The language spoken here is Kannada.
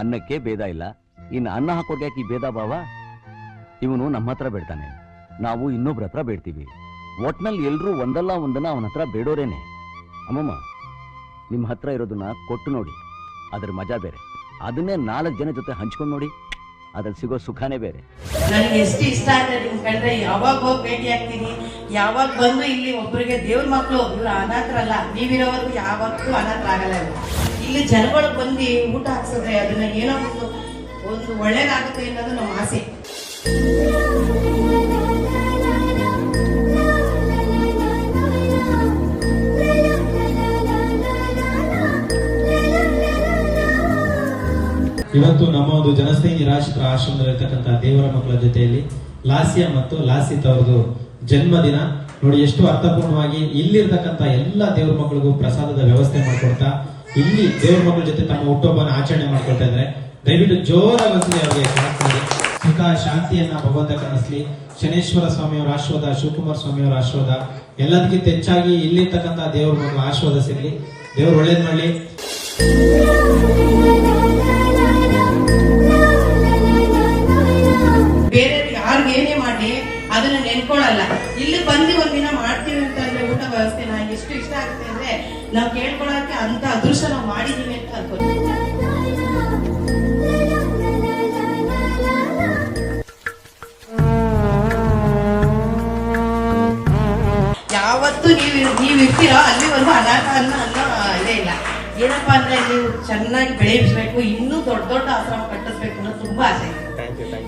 ಅನ್ನಕ್ಕೆ ಭೇದ ಇಲ್ಲ. ಇನ್ನು ಅನ್ನ ಹಾಕೋಕೆ ಯಾಕೆ ಈ ಭೇದ ಭಾವ? ಇವನು ನಮ್ಮ ಹತ್ರ ಬೇಡ್ತಾನೆ. ನಾವು ಇನ್ನೊಬ್ರ ಹತ್ರ ಬೇಡ್ತೀವಿ. ಒಟ್ನಲ್ಲಿ ಎಲ್ಲರೂ ಒಂದಲ್ಲ ಒಂದನ್ನ ಅವನ ಹತ್ರ ಬೇಡೋರೇನೆ. ಅಮ್ಮಮ್ಮ, ನಿಮ್ಮ ಹತ್ರ ಇರೋದನ್ನ ಕೊಟ್ಟು ನೋಡಿ. ಅದ್ರ ಮಜಾ ಬೇರೆ. ಅದನ್ನೇ ನಾಲ್ಕು ಜನ ಜೊತೆ ಹಂಚ್ಕೊಂಡು ನೋಡಿ. ಅದ್ರಲ್ಲಿ ಸಿಗೋ ಸುಖನೇ ಬೇರೆ. ನನಗೆ ಎಷ್ಟು ಇಷ್ಟ ಅಂದ್ರೆ ನಿಮ್ ಕಂಡ್ರೆ ಯಾವಾಗ ಹೋಗಿ ಭೇಟಿ ಆಗ್ತೀನಿ, ಯಾವಾಗ ಬಂದು ಇಲ್ಲಿ ಒಬ್ಬರಿಗೆ ದೇವ್ರ ಮಕ್ಕಳು ಒಬ್ರು ಅನಾಥರಲ್ಲ, ನೀವಿರೋವರೆಗೂ ಯಾವತ್ತೂ ಅನಾಥರಾಗಲ್ಲ ಆಗಲ್ಲ ಇಲ್ಲಿ ಜನಗಳು ಬಂದು ಊಟ ಹಾಕ್ಸಿದ್ರೆ, ಅದನ್ನ ಏನೋ ಒಂದು ಒಂದು ಒಳ್ಳೇದಾಗುತ್ತೆ ಅನ್ನೋದು ನಮ್ಮ ಆಸೆ. ಇವತ್ತು ನಮ್ಮ ಒಂದು ಜನಸ್ನೇಹಿ ನಿರಾಶ್ರಿತರ ಆಶ್ರಮದಲ್ಲಿರ್ತಕ್ಕಂಥ ದೇವರ ಮಕ್ಕಳ ಜೊತೆಯಲ್ಲಿ ಲಾಸ್ಯ ಮತ್ತು ಲಾಸಿತ್ ಅವ್ರದ್ದು ಜನ್ಮದಿನ. ನೋಡಿ, ಎಷ್ಟು ಅರ್ಥಪೂರ್ಣವಾಗಿ ಇಲ್ಲಿರ್ತಕ್ಕಂಥ ಎಲ್ಲ ದೇವ್ರ ಮಕ್ಕಳಿಗೂ ಪ್ರಸಾದದ ವ್ಯವಸ್ಥೆ ಮಾಡ್ಕೊಡ್ತಾ ಇಲ್ಲಿ ದೇವ್ರ ಮಕ್ಕಳ ಜೊತೆ ತಮ್ಮ ಹುಟ್ಟುಹಬ್ಬನ ಆಚರಣೆ ಮಾಡ್ಕೊಳ್ತಾ ಇದ್ರೆ ದಯವಿಟ್ಟು ಜೋರಾಗಿ ಅವರಿಗೆ ಮಾಡಿ. ಸುಖ, ಶಾಂತಿಯನ್ನ ಭಗವಂತ ಕನಸ್ಲಿ. ಶನೇಶ್ವರ ಸ್ವಾಮಿಯವರ ಆಶ್ವಾದ ಶಿವಕುಮಾರ ಸ್ವಾಮಿಯವರ ಆಶ್ವಾದ ಎಲ್ಲದಕ್ಕಿಂತ ಹೆಚ್ಚಾಗಿ ಇಲ್ಲಿರ್ತಕ್ಕಂಥ ದೇವ್ರ ಮಕ್ಕಳ ಆಶ್ವಾದ ಸಿಗ್ಲಿ. ದೇವ್ರು ಒಳ್ಳೇದ್ ಮಾಡ್ಲಿ. ಅದನ್ನ ನೆನ್ಕೊಳ್ಳಲ್ಲ. ಇಲ್ಲಿ ಬಂದು ಒಂದಿನ ಮಾಡ್ತೀವಿ ಅಂತಂದ್ರೆ ಊಟ ವ್ಯವಸ್ಥೆ ನಾ ಎಷ್ಟು ಇಷ್ಟ ಆಗುತ್ತೆ ಅಂದ್ರೆ ನಾವು ಕೇಳ್ಕೊಳಕ್ಕೆ ಅಂತ ಅದೃಷ್ಟ ನಾವು ಮಾಡಿದೀವಿ ಅಂತ ಅನ್ಕೋತೀವಿ ಯಾವತ್ತು ನೀವು ನೀವು ಇರ್ತೀರೋ ಅಲ್ಲಿವರೆಗೂ ಅನಾಥ ಅನ್ನೋ ಅನ್ನೋ ಇದೇ ಇಲ್ಲ. ಏನಪ್ಪಾ ಅಂದ್ರೆ ನೀವು ಚೆನ್ನಾಗಿ ಬೆಳೆಸಬೇಕು ಇನ್ನೂ ದೊಡ್ಡ ದೊಡ್ಡ ಆಶ್ರಮ ಕಟ್ಟಿಸ್ಬೇಕು ಅನ್ನೋ ತುಂಬಾ ಆಸೆ. ಇದೆ